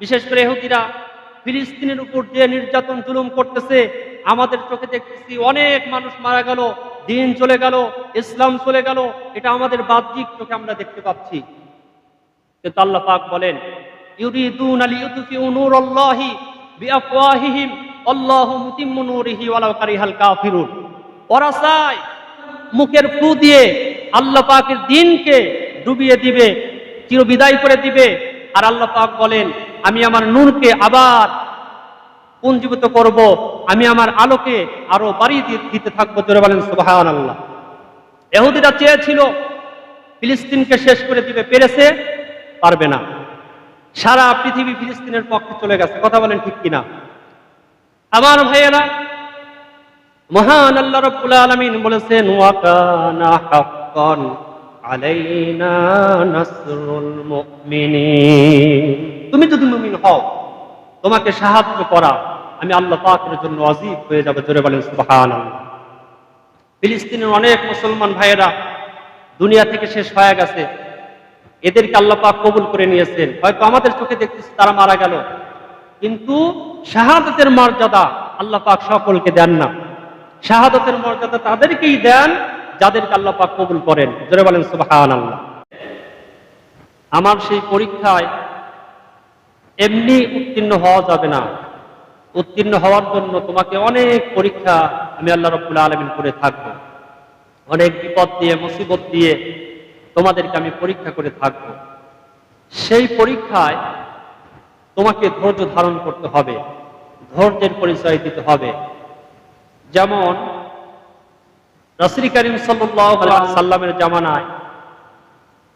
বিশেষ করে এহুদিরা ফিলিস্তিনের উপর যে নির্যাতন জুলুম করতেছে, আমাদের চোখে দেখতেছি অনেক মানুষ মারা গেল, দিন চলে গেল, ইসলাম চলে গেল, এটা আমাদের বাহ্যিক চোখে আমরা দেখতে পাচ্ছি। কিন্তু আল্লাহ পাক বলেন, ইউরিদুন আল ইউতফিউ নূরাল্লাহি বিআফওয়াহিহিম, আল্লাহু মুতিম্মু নূরিহি ওয়ালাউ কারিহাল কাফিরুন। ওরা চায় মুখের ফু দিয়ে আল্লাহ পাকের দিনকে ডুবিয়ে দিবে, চিরবিদায় করে দিবে। আর আল্লাহ পাক বলেন আমি আমার নূরকে আবার পুঞ্জীবিত করব, আমি আমার আলোকে আরও বাড়িয়ে দিতে থাকব, জোরে বলেন সুবহান আল্লাহ এহুদিরা চেয়েছিল, ফিলিস্তিনকে শেষ করে দিবে, পেরেছে, পারবে না। সারা পৃথিবী ফিলিস্তিনের পক্ষে চলে গেছে, কথা বলেন ঠিক কিনা? আমার ভাইয়েরা, মহান আল্লাহ রাব্বুল আলামিন বলেছেন, ওয়া কানা হাক্কান আলাইনা নাসরুল মুমিনিন। তুমি যদি মুমিন হও, তোমাকে সাহায্য করা, আমি আল্লাহ পাকের জন্য অজীব হয়ে যাবে, জোরে বলেন সুবহানাল্লাহ। ফিলিস্তিনের অনেক মুসলমান ভাইয়েরা দুনিয়া থেকে শেষ হয়ে গেছে। এদেরকে আল্লাহ পাক কবুল করে নিয়েছেন। হয়তো আমাদের চোখে দেখতেছি তারা মারা গেল। কিন্তু শাহাদতের মর্যাদা আল্লাহ পাক সকলকে দেন না। শাহাদতের মর্যাদা তাদেরকেই দেন, যাদেরকে আল্লাহ পাক কবুল করেন। জোরে বলেন সুবহান আল্লাহ আমার সেই পরীক্ষায় এমনি উত্তীর্ণ হওয়া যাবে না। উত্তীর্ণ হওয়ার জন্য তোমাকে অনেক পরীক্ষা আমি আল্লাহ রব্বুল আলমিন করে থাকব। অনেক বিপদ দিয়ে, মুসিবত দিয়ে তোমাদেরকে আমি পরীক্ষা করে থাকব। সেই পরীক্ষায় তোমাকে ধৈর্য ধারণ করতে হবে, ধৈর্যের পরিচয় দিতে হবে। যেমন রসরি করিম সাল্লামের জামানায়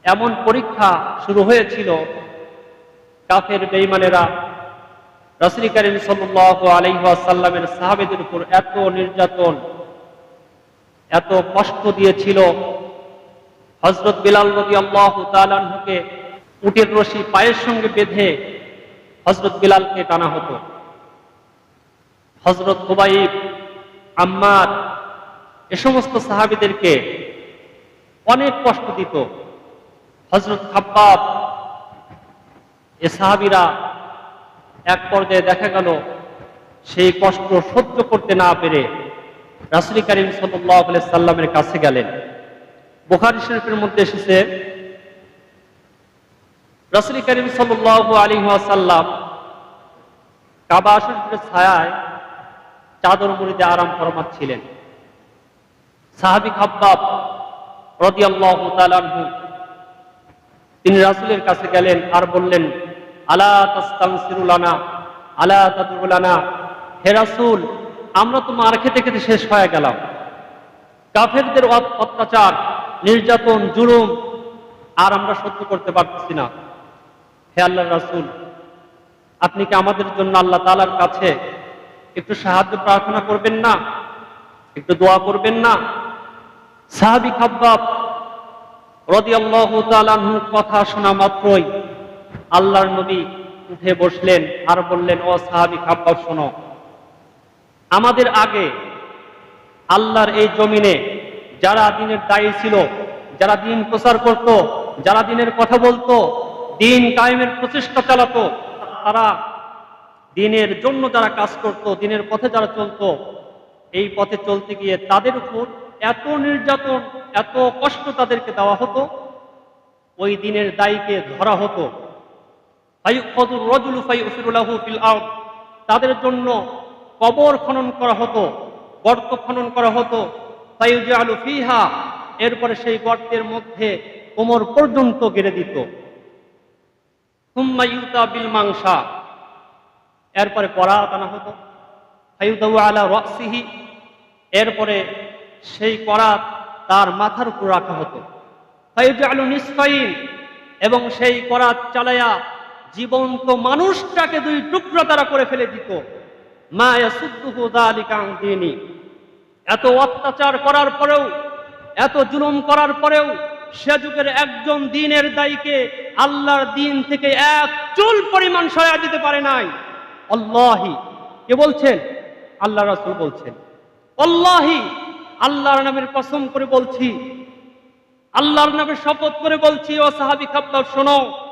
এমন পরীক্ষা শুরু হয়েছিল কাফের বেইমানেরা রসরি করিম সাল্লাহ আলহাসাল্লামের সাহাবেদের উপর এত নির্যাতন, এত কষ্ট দিয়েছিল। হজরত বিলাল নদী আল্লাহ তালানহুকে উটের রশি পায়ের সঙ্গে বেঁধে হজরত বিলালকে টানা হতো। হজরত হুবাইব আম্মার, এ সমস্ত সাহাবিদেরকে অনেক কষ্ট দিত। হজরত খাব্বাব এ সাহাবিরা এক পর্যায়ে দেখা গেল, সেই কষ্ট সহ্য করতে না পেরে রাসুল করিম সাল্লামের কাছে গেলেন। বুখারি শরীফের মধ্যে এসেছে, রসুল করিম সাল্লাহ আলী সাল্লাম কাবা শরীফের ছায়ায় চাদর মুড়িতে আরাম ফরমাচ্ছিলেন সাহাবি খাব্বাব রদি আল্লাহ তালানহু তিনি রাসুলের কাছে গেলেন আর বললেন আমরা তো মার খেতে খেতে শেষ হয়ে গেলাম। কাফেরদের অত্যাচার, নির্যাতন, জুলুম, আর আমরা সহ্য করতে পারতেছি না। হে আল্লাহ রাসূল, আপনি কি আমাদের জন্য আল্লাহ তাআলার কাছে একটু সাহায্য প্রার্থনা করবেন না? একটু দোয়া করবেন না? সাহাবি খাব্বাব রদিয়াল্লাহু তাআলাহু কথা শোনা মাত্রই আল্লাহর নবী উঠে বসলেন আর বললেন, ও সাহাবি খাব্বাব, শোনো। আমাদের আগে আল্লাহর এই জমিনে যারা দিনের দায়ী ছিল, যারা দিন প্রচার করত, যারা দিনের কথা বলতো, দিন কায়েমের প্রচেষ্টা চালাতো, তারা দিনের জন্য যারা কাজ করত, দিনের পথে যারা চলতো, এই পথে চলতে গিয়ে তাদের উপর এত নির্যাতন, এত কষ্ট তাদেরকে দেওয়া হতো, ওই দিনের দায়ীকে ধরা হতো। তাদের জন্য কবর খনন করা হতো, গর্ত খনন করা হতো। আলু ফিহা, এরপরে সেই গর্তের মধ্যে কোমর পর্যন্ত গেড়ে দিত। হুম্মা ইউতা বিল মাংসা, এরপরে পরাত আনা হতো। আলা রাসিহি, এরপরে সেই করাত তার মাথার উপর রাখা হতো। আলু নিসফাইন, এবং সেই করাত চালায়া জীবন্ত মানুষটাকে দুই টুকরো তারা করে ফেলে দিত। মা এত অত্যাচার করার পরেও, এত জুলুম করার পরেও সে যুগের একজন দিনের দায়ীকে আল্লাহর দিন থেকে এক চুল পরিমাণ সয়া দিতে পারে নাই। আল্লাহি, কে বলছেন? আল্লাহ রাসূল বলছেন। আল্লাহি, আল্লাহর নামের কসম করে বলছি। আল্লাহর নামে শপথ করে বলছি, ও সাহাবি খাব্বাব শোনো।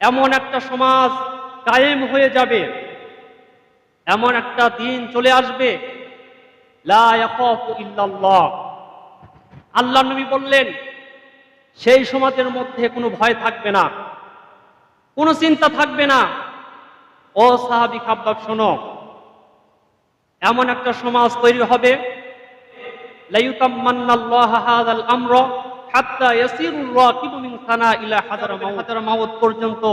এমন একটা সমাজ কায়েম হয়ে যাবে, এমন একটা দিন চলে আসবে। আল্লাহ নবী বললেন, সেই সমাজের মধ্যে কোনো ভয় থাকবে না, কোনো চিন্তা থাকবে না। ও সাহাবি খাব্বাব শোনো, এমন একটা সমাজ তৈরি হবে। লাইউতাম্মান্নাল্লাহ হাযাল আমর হাত্তা ইয়াসিরুর রাকিবু মিন সানা ইলা হাজার মাউত। পর্যন্ত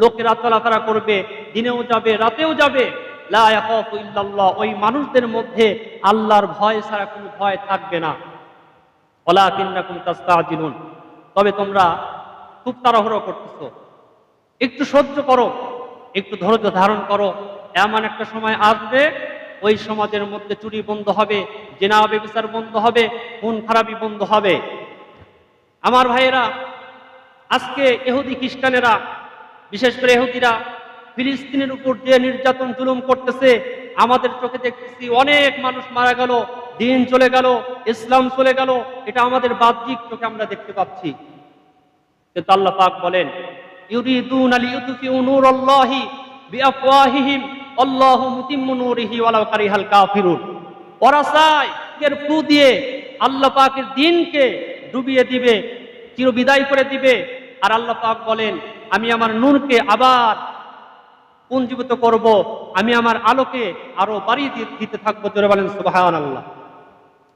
লোকেরা চলাফেরা করবে, দিনেও যাবে, রাতেও যাবে। লা ইয়াখাফু ইল্লাল্লাহ, ওই মানুষদের মধ্যে আল্লাহর ভয় ছাড়া কোনো ভয় থাকবে না। ওয়ালাকিন্নাকুম তাস্তাজিলুন। তবে তোমরা খুব তাড়াহুড়ো করতেছো। একটু সহ্য করো, একটু ধৈর্য ধারণ করো। এমন একটা সময় আসবে, ওই সমাজের মধ্যে চুরি বন্ধ হবে, জেনা ব্যবসার বন্ধ হবে, খুন খারাপি বন্ধ হবে। আমার ভাইয়েরা, আজকে এহুদি খ্রিস্টানেরা, বিশেষ করে এহুদিরা ফিলিস্তিনের উপর যে নির্যাতন জুলুম করতেছে, আমাদের চোখে দেখতেছি অনেক মানুষ মারা গেল, দিন চলে গেল, ইসলাম চলে গেল, এটা আমাদের বাহ্যিক চোখে আমরা দেখতে পাচ্ছি। কিন্তু আল্লাহ পাক বলেন, ইউরিদুন আল্লাহু ওরা চায় ফু দিয়ে আল্লাহ পাকের দিনকে ডুবিয়ে দিবে চিরবিদায় করে দিবে। আর আল্লাহ পাক বলেন, আমি আমার নূরকে আবার পুঞ্জীবিত করব, আমি আমার আলোকে আরও বাড়িয়ে দিতে থাকব। জোরে বলেন সুবহান আল্লাহ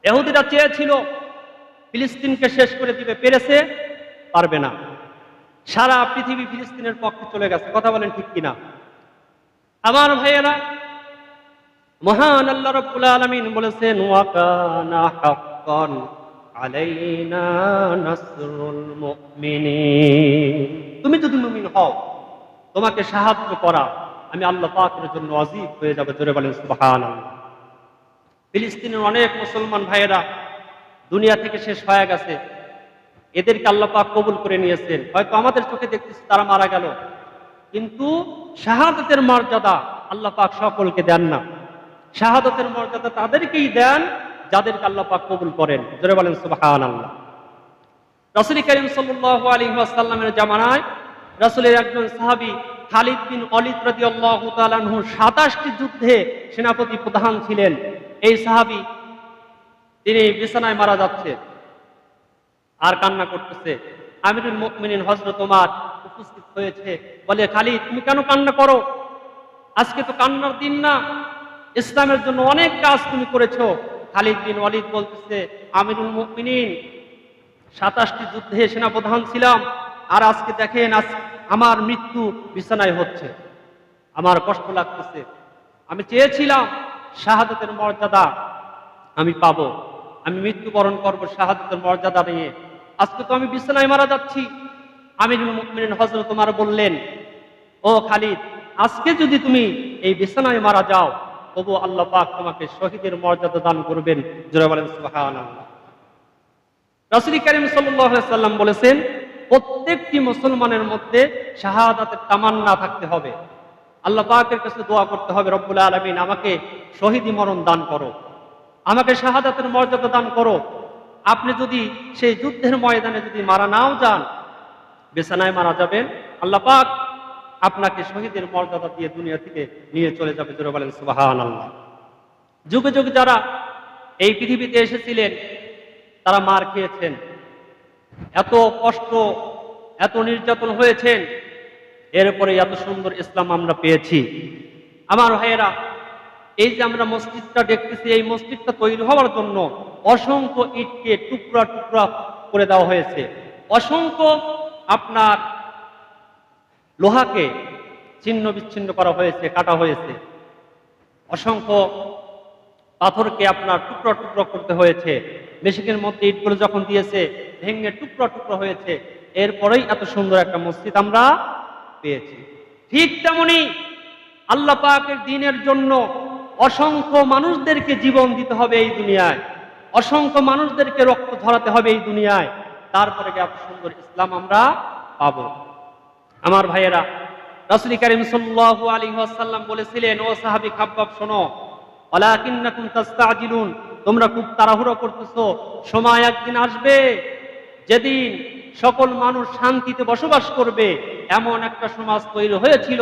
এহুদিরা চেয়েছিল, ফিলিস্তিনকে শেষ করে দিবে, পেরেছে, পারবে না। সারা পৃথিবী ফিলিস্তিনের পক্ষে চলে গেছে, কথা বলেন ঠিক কিনা? আমার ভাইয়েরা, মহান আল্লাহ রাব্বুল আলামিন বলেছেন ওয়াকানা তুমি যদি মুমিন হও, তোমাকে সাহায্য করা, আমি আল্লাহ পাকের জন্য অজীব হয়ে যাবে, জোরে বলেন সুবহানাল্লাহ। ফিলিস্তিনের অনেক মুসলমান ভাইয়েরা দুনিয়া থেকে শেষ হয়ে গেছে। এদেরকে আল্লাহ পাক কবুল করে নিয়েছেন। হয়তো আমাদের চোখে দেখতেছি তারা মারা গেল। কিন্তু শাহাদতের মর্যাদা আল্লাহ পাক সকলকে দেন না। শাহাদতের মর্যাদা তাদেরকেই দেন যাদেরকে আল্লাহ পাক কবুল করেন। জোরে বলেন সুবাহান আল্লাহ রাসুল করিম সাল্লাহ আলী আসাল্লামের জামানায় রাসুলের একজন সাহাবী খালিদ বিন অলিদ রাজি আল্লাহ তালানহু সাতাশটি যুদ্ধে সেনাপতি প্রধান ছিলেন। এই সাহাবী তিনি বিছানায় মারা যাচ্ছে আর কান্না করতেছে। আমিরুল মুমিনিন হজরত ওমর উপস্থিত হয়েছে, বলে খালি তুমি কেন কান্না করো? আজকে তো কান্নার দিন না। ইসলামের জন্য অনেক কাজ তুমি করেছ। খালিদ বিন ওয়ালিদ বলতেছে, আমিরুল মুমিনিন, সাতাশটি যুদ্ধে সেনাপ্রধান ছিলাম, আর আজকে দেখেন আজ আমার মৃত্যু বিছানায় হচ্ছে। আমার কষ্ট লাগতেছে। আমি চেয়েছিলাম শাহাদতের মর্যাদা আমি পাবো। আমি মৃত্যুবরণ করব শাহাদতের মর্যাদা নিয়ে। আজকে তো আমি বিছানায় মারা যাচ্ছি। আমিরুল মুমিনিন হযরত তোমার বললেন, ও খালিদ, আজকে যদি তুমি এই বিছানায় মারা যাও তবু আল্লাহ পাক তোমাকে শহীদের মর্যাদা দান করবেন। করিম সাল্লাম বলেছেন, প্রত্যেকটি মুসলমানের মধ্যে শাহাদাতের তামান্না থাকতে হবে। আল্লাহ পাকের কাছে দোয়া করতে হবে, রব্বুল আলামিন আমাকে শহীদি মরণ দান করো। আমাকে শাহাদাতের মর্যাদা দান করো। আপনি যদি সেই যুদ্ধের ময়দানে যদি মারা নাও যান বেসানায় মারা যাবেন। আল্লাহ পাক আপনাকে শহীদের মর্যাদা দিয়ে দুনিয়া থেকে নিয়ে চলে যাবে জোরে বলেন সুবাহান আল্লাহ যুগে যুগে যারা এই পৃথিবীতে এসেছিলেন, তারা মার খেয়েছেন। এত কষ্ট, এত নির্যাতন হয়েছেন, এরপরে এত সুন্দর ইসলাম আমরা পেয়েছি। আমার ভাইয়েরা, এই যে আমরা মসজিদটা দেখতেছি, এই মসজিদটা তৈরি হওয়ার জন্য অসংখ্য ইটকে টুকরা টুকরা করে দেওয়া হয়েছে। অসংখ্য আপনার লোহাকে ছিন্ন বিচ্ছিন্ন করা হয়েছে, কাটা হয়েছে। অসংখ্য পাথরকে আপনার টুকরো টুকরো করতে হয়েছে। মেশিনের মধ্যে ইটগুলো যখন দিয়েছে, ভেঙে টুকরো টুকরো হয়েছে। এরপরেই এত সুন্দর একটা মসজিদ আমরা পেয়েছি। ঠিক তেমনি আল্লাহ পাকের দিনের জন্য অসংখ্য মানুষদেরকে জীবন দিতে হবে এই দুনিয়ায়। অসংখ্য মানুষদেরকে রক্ত ধরাতে হবে এই দুনিয়ায়। তারপরে এত সুন্দর ইসলাম আমরা পাবো? আমার ভাইয়েরা, রাসুল করিম সাল্লাল্লাহু আলাইহি ওয়াসাল্লাম বলেছিলেন, ও সাহাবী খাব্বাব, শোনো। তাস্তাজিলুন, তোমরা খুব তাড়াহুড়ো করতেছো। সময় একদিন আসবে যেদিন সকল মানুষ শান্তিতে বসবাস করবে। এমন একটা সমাজ তৈরি হয়েছিল।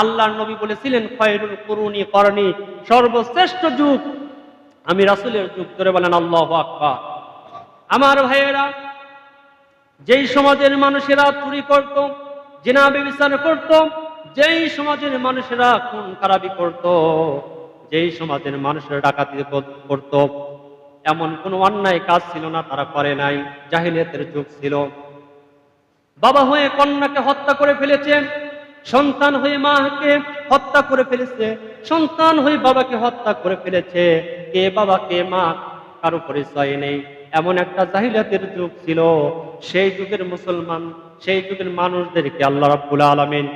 আল্লাহর নবী বলেছিলেন, খয়রুল করুণী করণী সর্বশ্রেষ্ঠ যুগ। আমি রাসূলের যুগ ধরে বলেন, আল্লাহ আকবার। আমার ভাইয়েরা, যেই সমাজের মানুষেরা চুরি করত জেনা বিচার করত, যেই সমাজের মানুষেরা খুন খারাপি করত, যেই সমাজের মানুষেরা ডাকাতি করত, এমন কোনো অন্যায় কাজ ছিল না, তারা করে নাই, জাহিলিয়াতের যুগ ছিল। বাবা হয়ে কন্যাকে হত্যা করে ফেলেছে, সন্তান হয়ে মাকে হত্যা করে ফেলেছে, সন্তান হয়ে বাবাকে হত্যা করে ফেলেছে, কে বাবা, কে মা, কারও পরিচয় নেই। এমন একটা জাহিলাতের যুগ ছিল। সেই যুগের মুসলমান, সেই যুগের মানুষদেরকে আল্লাহ রাব্বুল আলামিন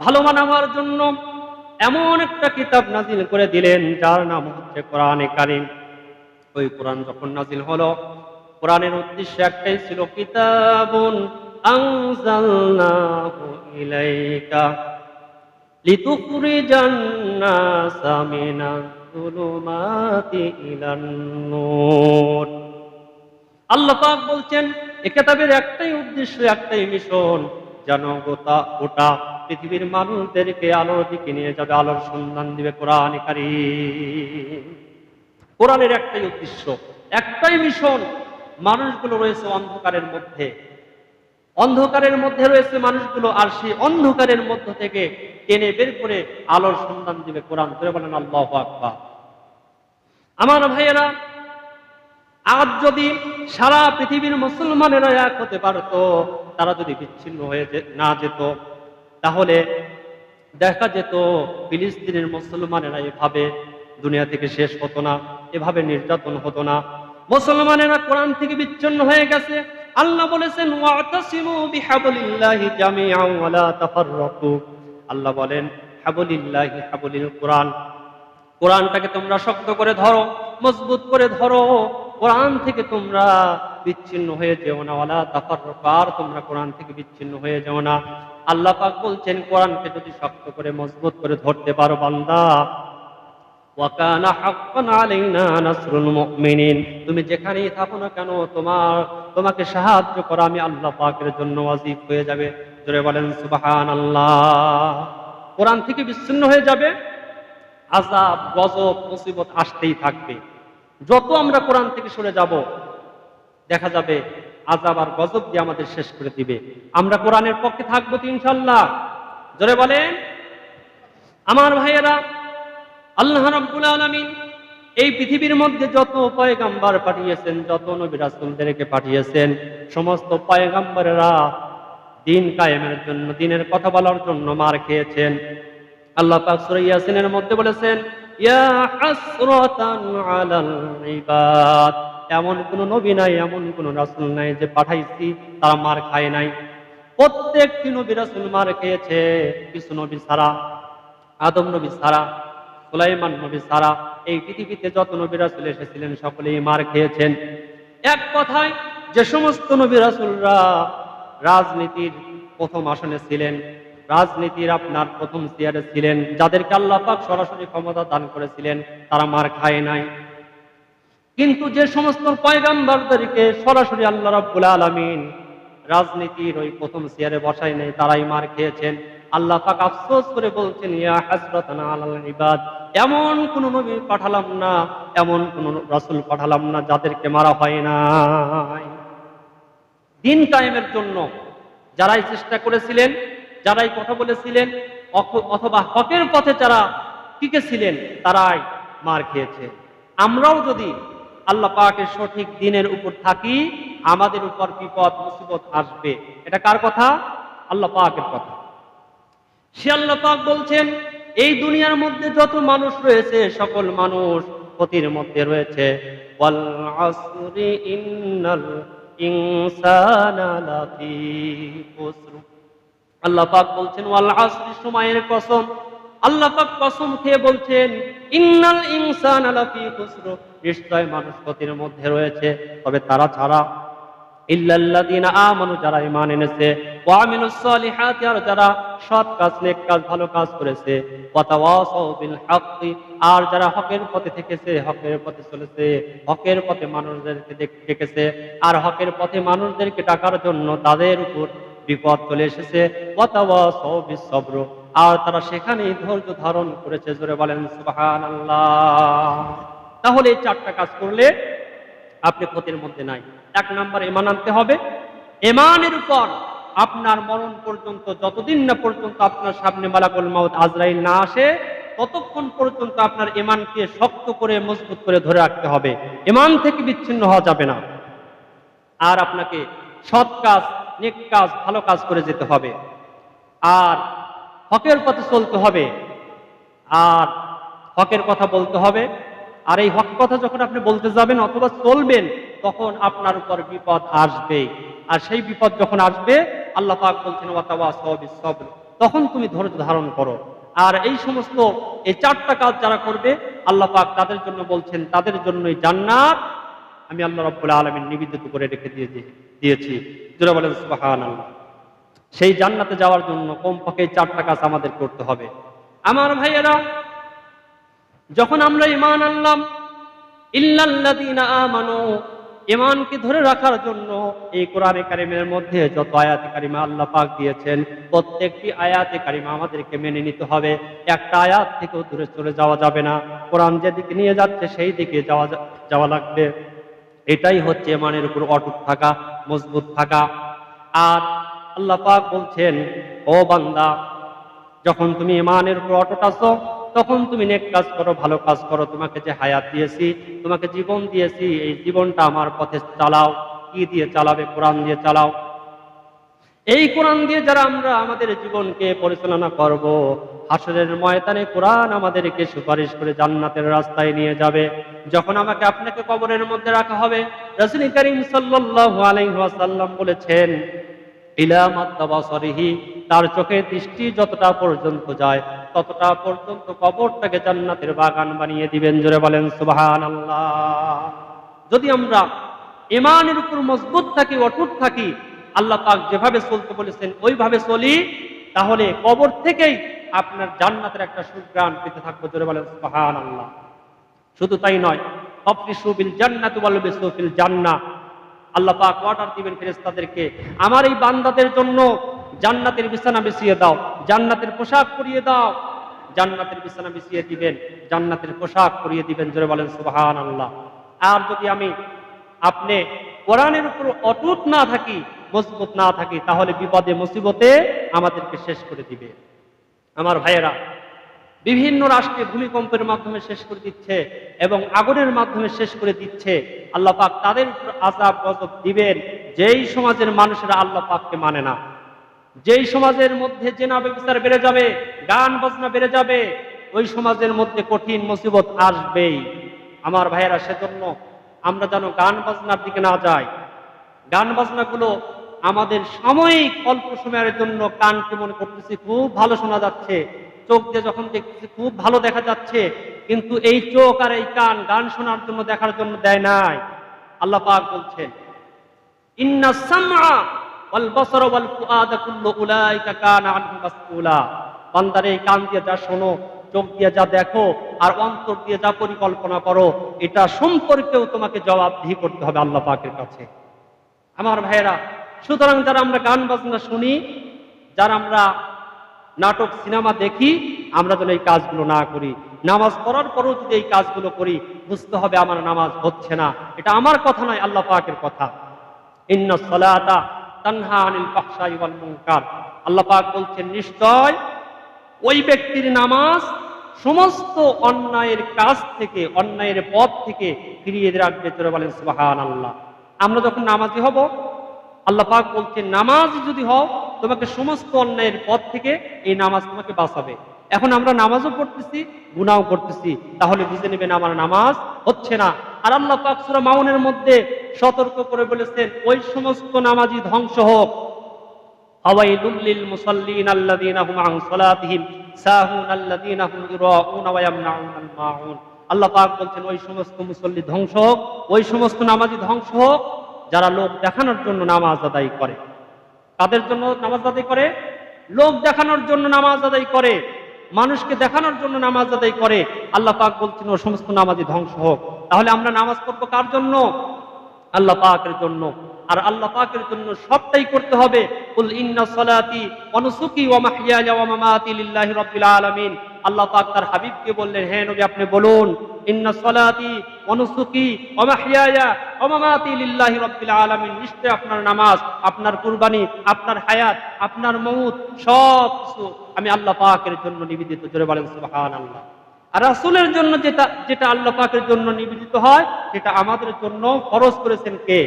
ভালো মানাবার জন্য এমন একটা কিতাব নাজিল করে দিলেন, যার নাম হচ্ছে কোরআনে কারিম। ওই কোরআন যখন নাজিল হলো, কোরআনের উদ্দেশ্য একটাই ছিল, কিতাবুন ইলাইকা লিতুখরিজান নাসা নূর আল্লাহ বলছেন, এ কিতাবের একটাই উদ্দেশ্য, একটাই মিশন, যেন গোটা গোটা পৃথিবীর মানুষদেরকে আলোর দিকে নিয়ে যাবে, আলোর সন্ধান দিবে কোরআন কারীম। কোরআনের একটাই উদ্দেশ্য, একটাই মিশন, মানুষগুলো রয়েছে অন্ধকারের মধ্যে। অন্ধকারের মধ্যে রয়েছে মানুষগুলো আর সেই অন্ধকারের মধ্য থেকে টেনে বের করে আলোর সন্ধান দিবে কোরআন। ধরে বলেন, আল্লাহ আকবার। আমার ভাইয়েরা, আজ যদি সারা পৃথিবীর মুসলমানেরা এক হতে পারত, তারা যদি বিচ্ছিন্ন হয়ে না যেত, তাহলে দেখা যেত ফিলিস্তিনের মুসলমানেরা এভাবে দুনিয়া থেকে শেষ হতো না, এভাবে নির্যাতন হতো না। মুসলমানেরা কোরআন থেকে বিচ্ছিন্ন হয়ে গেছে আল্লাহ বলেছেন আল্লাহ বলেন, হাবলিল্লাহি, হাবলিল কোরআন। কোরআনটাকে তোমরা শক্ত করে ধরো, মজবুত করে ধরো। কোরআন থেকে তোমরা বিচ্ছিন্ন হয়ে যেও না, ওয়ালা তাফাররাকার তোমরা কোরআন থেকে বিচ্ছিন্ন হয়ে যেও না। আল্লাহ পাক বলছেন, কোরআনকে যদি শক্ত করে, মজবুত করে ধরতে পারো বান্দা। তুমি যেখানেই থাকো না কেন, তোমার তোমাকে সাহায্য করা আমি আল্লাহ পাকের জন্য ওয়াজিব হয়ে যাবে। জোরে বলেন, সুবহানাল্লাহ। কোরআন থেকে বিচ্ছিন্ন হয়ে যাবে আজাব গজব, মুসিবত আসতেই থাকবে। যত আমরা কোরআন থেকে সরে যাব, দেখা যাবে আজাব আর গজব দিয়ে আমাদের শেষ করে দিবে। আমরা কোরআনের পক্ষে থাকব তো ইনশাল্লাহ জোরে বলেন, আমার ভাইয়েরা, আল্লাহ রাব্বুল আলামিন এই পৃথিবীর মধ্যে যত পয়গাম্বার পাঠিয়েছেন, যত নবী পাঠিয়েছেন, সমস্ত পয়গাম্বরেরা দিন কায়েমের জন্য, দিনের কথা বলার জন্য মার খেয়েছেন। আল্লাহ পাক সূরা ইয়াসিনের মধ্যে বলেছেন, ইয়া হাসরাতান আলাল ইবাদ। এমন কোন নবী নাই, এমন কোন রাসূল নাই যে পাঠাইছি, তারা মার খায় নাই। প্রত্যেকটি নবী রাসূল মার খেয়েছে, কিছু নবী ছাড়া, আদম নবী ছাড়া, সুলাইমান নবী ছাড়া এই পৃথিবীতে যত নবী রাসূল এসেছিলেন সকলেই মার খেয়েছেন। এক কথায়, যে সমস্ত নবী রাসূলরা রাজনীতির প্রথম আসনে ছিলেন, রাজনীতির আপনার প্রথম চেয়ারে ছিলেন, যাদেরকে আল্লাহ পাক সরাসরি ক্ষমতা দান করেছিলেন, তারা মার খায় নাই। কিন্তু যে সমস্ত পয়গাম্বারদেরকে সরাসরি আল্লাহ রাব্বুল আলামিন রাজনীতির ওই প্রথম চেয়ারে বসায় নাই, তারাই মার খেয়েছেন। আল্লাহ পাক আফসোস করে বলছেন, ইয়া হাসরাতানা আলাল ইবাদ। এমন কোন নবী পাঠালাম না, এমন কোন রাসূল পাঠালাম না যাদেরকে মারা হয় নাই। দিন কায়েমের জন্য যারাই চেষ্টা করেছিলেন, যারাই কথা বলেছিলেন অথবা হকের পথে যারা টিকেছিলেন, তারাই মার খেয়েছে। আমরাও যদি আল্লাহ পাকের সঠিক দিনের উপর থাকি, আমাদের উপর বিপদ, মুসিবত আসবে। এটা কার কথা? আল্লাহ পাকের কথা। সে পাক বলছেন, এই দুনিয়ার মধ্যে যত মানুষ রয়েছে, সকল মানুষ ক্ষতির মধ্যে রয়েছে। আল্লাহ পাক বলছেন সময়ের কসম। আল্লাহ পাক কসম খেয়ে বলছেন, ইন্নাল ইনসানা লাফি খুসর নিশ্চয় মানুষ ক্ষতির মধ্যে রয়েছে। তবে তারা ছাড়া ইল্লাল্লাযীনা আমানু, যারা ঈমান এনেছে আর যারা সৎ কাজ, নেক কাজ, ভালো কাজ করেছে আর যারা হকের পথে থেকেছে, হকের পথে চলেছে, হকের পথে মানুষদেরকে ডেকেছে, আর হকের পথে মানুষদেরকে ডাকার জন্য তাদের উপর বিপদ চলে এসেছে আর তারা সেখানেই ধৈর্য ধারণ করেছে, জোরে বলেন সুবহানাল্লাহ। তাহলে এই চারটা কাজ করলে আপনি ক্ষতির মধ্যে নাই। এক নাম্বার ইমান আনতে হবে। এমানের উপর আপনার মরণ পর্যন্ত, যতদিন না পর্যন্ত আপনার সামনে মালাকুল মাউত আজরাইল না আসে, ততক্ষণ পর্যন্ত আপনার ইমানকে শক্ত করে, মজবুত করে ধরে রাখতে হবে। ইমান থেকে বিচ্ছিন্ন হওয়া যাবে না। আর আপনাকে সৎ কাজ, নেক কাজ, ভালো কাজ করে যেতে হবে। আর হকের পথে চলতে হবে। আর হকের কথা বলতে হবে। আর এই হক কথা যখন আপনি বলতে যাবেন অথবা চলবেন তখন আপনার উপর বিপদ আসবে। আর সেই বিপদ যখন আসবে, আল্লাহ পাক বলছেন তখন তুমি ধৈর্য ধারণ করো। আর এই সমস্ত, এই চারটা কাজ যারা করবে, আল্লাহ পাক তাদের জন্য বলছেন, তাদের জন্যই জান্নাত। আমি আল্লাহ রব্বুল আলমিন নিবেদিত করে রেখে দিয়েছি দিয়েছি। যারা বলেন, সুবহানাল্লাহ। সেই জান্নাতে যাওয়ার জন্য কমপক্ষে চারটা কাজ আমাদের করতে হবে। আমার ভাইয়েরা, যখন আমরা ইমান আনলাম, ইল্লাল্লাযীনা আমানু ইমানকে ধরে রাখার জন্য এই কোরআনে কারিমের মধ্যে যত আয়াতে কারিমা আল্লাহ পাক দিয়েছেন, প্রত্যেকটি আয়াতে কারিমা আমাদেরকে মেনে নিতে হবে। একটা আয়াত থেকেও দূরে চলে যাওয়া যাবে না। কোরআন যেদিকে নিয়ে যাচ্ছে, সেই দিকে যাওয়া যাওয়া লাগবে। এটাই হচ্ছে ইমানের উপর অটুট থাকা, মজবুত থাকা। আর আল্লাহ পাক বলছেন, ও বান্দা, যখন তুমি ইমানের উপর অটুট আছো তখন তুমি নেক কাজ করো, ভালো কাজ করো। তোমাকে যে হায়াত দিয়েছি, তোমাকে জীবন দিয়েছি, এই জীবনটা আমার পথে চালাও। কি দিয়ে চালাবে? কোরআন দিয়ে চালাও। এই কোরআন দিয়ে যারা আমরা আমাদের জীবনকে পরিচালনা করব, হাসরের ময়দানে কোরআন আমাদেরকে সুপারিশ করে জান্নাতের রাস্তায় নিয়ে যাবে। যখন আমাকে আপনাকে কবরের মধ্যে রাখা হবে, রসুল করিম সাল্লাল্লাহু আলাইহি বলেছেন, ইলা মাত্তাবাসরিহি তার চোখে দৃষ্টি যতটা পর্যন্ত যায় ততটা পর্যন্ত কবরটাকে জান্নাতের বাগান বানিয়ে দিবেন, জোরে বলেন, সুবহানাল্লাহ। যদি আমরা ইমানের উপর মজবুত থাকি, অটুট থাকি, আল্লাহ পাক যেভাবে চলতে বলেছেন, ওইভাবে চলি, তাহলে কবর থেকেই আপনার জান্নাতের একটা সুগ্রাণ পেতে থাকব, জোরে বলেন সুবহান আল্লাহ শুধু তাই নয় অফিসু বিল জান্নাত ওয়াল বিসুফিল জান্নাহ। আল্লাহ পাক অর্ডার দিবেন ফেরেশতাদেরকে, আমার এই বান্দাদের জন্য জান্নাতের বিছানা বিছিয়ে দাও, জান্নাতের পোশাক পরিয়ে দাও জান্নাতের বিছানা বিছিয়ে দিবেন, জান্নাতের পোশাক পরিয়ে দিবেন, জোরে বলেন সুবহান আল্লাহ আর যদি আমি আপনি কোরআনের উপর অটুট না থাকি, মজবুত না থাকি, তাহলে বিপদে, মুসিবতে আমাদেরকে শেষ করে দিবে। আমার ভাইয়েরা, বিভিন্ন রাষ্ট্রে ভূমিকম্পের মাধ্যমে শেষ করে দিচ্ছে এবং আগুনের মাধ্যমে শেষ করে দিচ্ছে, আল্লাহ পাক তাদের উপর আজাব গজব দিবেন, যেই সমাজের মানুষেরা আল্লাহ পাককে মানে না। যেই সমাজের মধ্যে জেনা বিচার বেড়ে যাবে, গান বাজনা বেড়ে যাবে, ওই সমাজের মধ্যে কঠিন মুসিবত আসবেই। আমার ভাইয়েরা, সেজন্য আমরা যেন গান বাজনার দিকে না যাই। গান বাজনাগুলো আমাদের সাময়িক অল্প সময়ের জন্য কানকে মনে করতেছি, খুব ভালো শোনা যাচ্ছে। চোখ দিয়ে যখন দেখতেছি, খুব ভালো দেখা যাচ্ছে। কিন্তু এই চোখ আর এই কান গান শোনার জন্য দেখার জন্য দেয় নাই। আল্লাহ পাক বলছেন, ইন্না ওয়াল বাসারা ওয়াল ফুআদা কুল্লু উলাইকা কানা বান্দারে, এই কান দিয়ে যা শোনো, চোখ দিয়ে যা দেখো, আর অন্তর দিয়ে যা পরিকল্পনা করো, এটা সম্পর্কেও তোমাকে জবাবদিহি করতে হবে আল্লাহ পাকের কাছে। আমার ভাইয়েরা, সুতরাং যারা আমরা গান বাজনা শুনি, যারা আমরা নাটক, সিনেমা দেখি, আমরা যেন এই কাজগুলো না করি। নামাজ পড়ার পরেও যদি এই কাজগুলো করি, বুঝতে হবে আমার নামাজ হচ্ছে না। এটা আমার কথা নয়, আল্লাহ পাকের কথা। ইন্না সালাতা তানহা আল্লাহ বলছেন, নিশ্চয় ওই ব্যক্তির নামাজ সমস্ত অন্যায়ের কাজ থেকে, অন্যায়ের পথ থেকে ফিরিয়ে রাখবে চলে বলেন, সুবহানাল্লাহ। আমরা যখন নামাজি হব, আল্লাহ পাক বলছেন, নামাজ যদি হও, তোমাকে সমস্ত অন্যায়ের পথ থেকে এই নামাজ তোমাকে বাঁচাবে। এখন আমরা নামাজও পড়তেছি গুনাও করতেছি। তাহলে বুঝে নেবেন আমার নামাজ হচ্ছে না। আর আল্লাহ পাক সূরা মাউনের মধ্যে সতর্ক করে বলেছেন, ওই সমস্ত নামাজি ধ্বংস হোক। আল্লাহ পাক বলছেন, ওই সমস্ত মুসল্লি ধ্বংস হোক, ওই সমস্ত নামাজি ধ্বংস হোক, যারা লোক দেখানোর জন্য নামাজ আদায় করে। কাদের জন্য নামাজ আদায় করে? লোক দেখানোর জন্য নামাজ আদায় করে। মানুষকে দেখানোর জন্য নামাজ আদায় করে, আল্লাহ পাক বলছেন, ও সমস্ত নামাজি ধ্বংস হোক। তাহলে আমরা নামাজ পড়ব কার জন্য? আল্লাহ পাকের জন্য। আর আল্লাহ পাকের জন্য সবটাই করতে হবে। কুল ওয়া ওয়া মামাতি লিল্লাহি রাব্বিল আলামিন। আল্লাহ পাক তার হাবিবকে বললেন হ্যাঁ নবী, আপনি বলুন, ইন্না লিল্লাহি আলামিন। নিশ্চয় আপনার নামাজ, আপনার কুরবানি, আপনার হায়াত, আপনার সব কিছু আমি আল্লাহ পাকের জন্য নিবেদিত। জোরে বলেন, সুবহানাল্লাহ। আর রাসূলের জন্য যেটা যেটা আল্লাহ পাকের জন্য নিবেদিত হয়, সেটা আমাদের জন্য ফরজ করেছেন কে?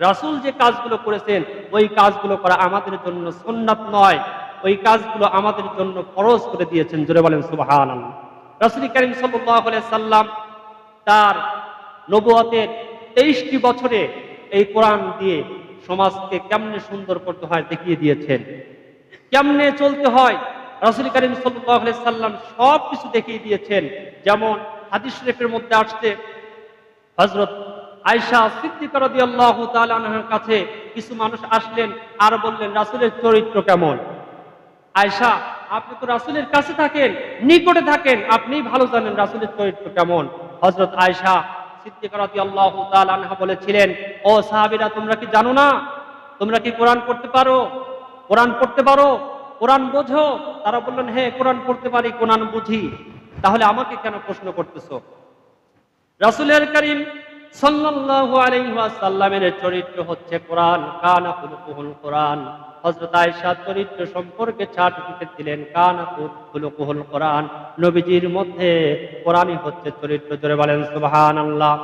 রাসূল যে কাজগুলো করেছেন, ওই কাজগুলো করা আমাদের জন্য সুন্নাত নয়। ওই কাজগুলো আমাদের জন্য ফরজ করে দিয়েছেন। জোরে বলেন, সুবহানাল্লাহ। রাসূল করিম সাল্লাম তার নবুয়তের তেইশটি বছরে এই কোরআন দিয়ে সমাজকে কেমনে সুন্দর করতে হয় দেখিয়ে দিয়েছেন। কেমনে চলতে হয়? রাসুল করিম সাল্লাম সব কিছু দেখিয়ে দিয়েছেন। যেমন হাদিস শরীফের মধ্যে আসছে হজরত আয়েশা সিদ্দিকা রাদিয়াল্লাহু তাআলা আনহার কাছে কিছু মানুষ আসলেন আর বললেন, রাসূলের চরিত্র কেমন? আয়েশা, আপনি তো রাসূলের কাছে থাকেন, নিকটে থাকেন। আপনি ভালো জানেন রাসূলের চরিত্র কেমন। হযরত আয়েশা সিদ্দিকা রাদিয়াল্লাহু তাআলা আনহা বলেছিলেন, ও সাহাবীরা, তোমরা কি জানো না? তোমরা কি কোরআন পড়তে পারো? কোরআন পড়তে পারো? কোরআন বোঝো? তারা বললেন হ্যাঁ কোরআন পড়তে পারি, কোরআন বুঝি। তাহলে আমাকে কেন প্রশ্ন করতেছো? রাসূলের করিম সাল্লাল্লাহু আলাইহি ওয়াসাল্লামের চরিত্র হচ্ছে কোরআন কানা কোরআন। হযরত আয়েশা চরিত্র সম্পর্কে দিলেন কানা কোরআন। নবীজির মধ্যে কোরআনই হচ্ছে চরিত্র, জোরে বলেন সুবহানাল্লাহ।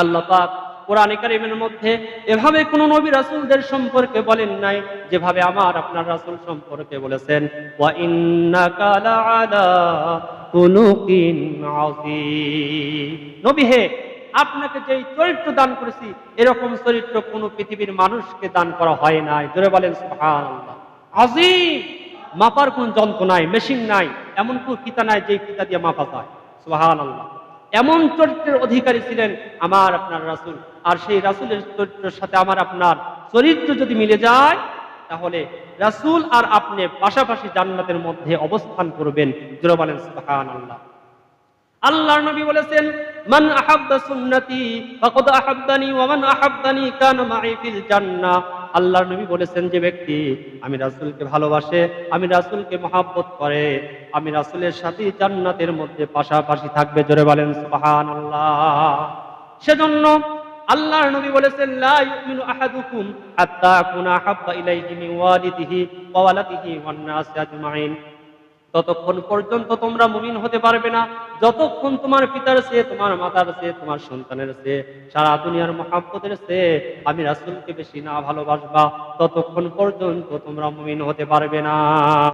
আল্লাহ পাক কোরআন কারিমের মধ্যে এভাবে কোন নবী রাসূলদের সম্পর্কে বলেন নাই, যেভাবে আমার আপনার রাসূল সম্পর্কে বলেছেন নবী হে আপনাকে যেই চরিত্র দান করেছি, এরকম চরিত্র কোন পৃথিবীর মানুষকে দান করা হয় নাই। জোরে বলেন আযীম মাপার কোন যন্ত্র নাই, মেশিন নাই, এমন কোন ফিতা নাই যেই ফিতা দিয়ে মাপা যায়। সুবহানাল্লাহ। এমন চরিত্রের অধিকারী ছিলেন আমার আপনার রাসূল। আর সেই রাসূলের চরিত্রের সাথে আমার আপনার চরিত্র যদি মিলে যায়, তাহলে রাসূল আর আপনি পাশাপাশি জান্নাতের মধ্যে অবস্থান করবেন। জোরে বলেন, সুবহানাল্লাহ। আল্লাহর নবী বলেছেন, মান আহাব্বা সুন্নতি ফাকাদ আহাব্বানি ওয়া মান আহাব্বানি কানা মাই ফিল জান্নাহ। আল্লাহর নবী বলেছেন যে ব্যক্তি, আমি রাসূলকে ভালোবাসে, আমি রাসূলকে মহাব্বত করে, আমি রাসূলের সাথে জান্নাতের মধ্যে পাশাপাশি থাকবে। জোরে বলেন, সুবহানাল্লাহ। সেজন্য আল্লাহর নবী বলেছেন, লা ইউমিনু আহাদুকুম হাত্তা আকুনা আহাব্বা ইলাইহি মিন ওয়ালিদিহি ওয়া ওয়ালাদিহি ওয়ান নাসি আজমাইন। ততক্ষণ পর্যন্ত তোমরা মুমিন হতে পারবে না। যতক্ষণ তোমার পিতার সে তোমার মাতার সে তোমার সন্তানের সে সারা দুনিয়ার মহাব্বতের সে আমি রাসুলকে বেশি না ভালোবাসবা, ততক্ষণ পর্যন্ত তোমরা মুমিন হতে পারবে না।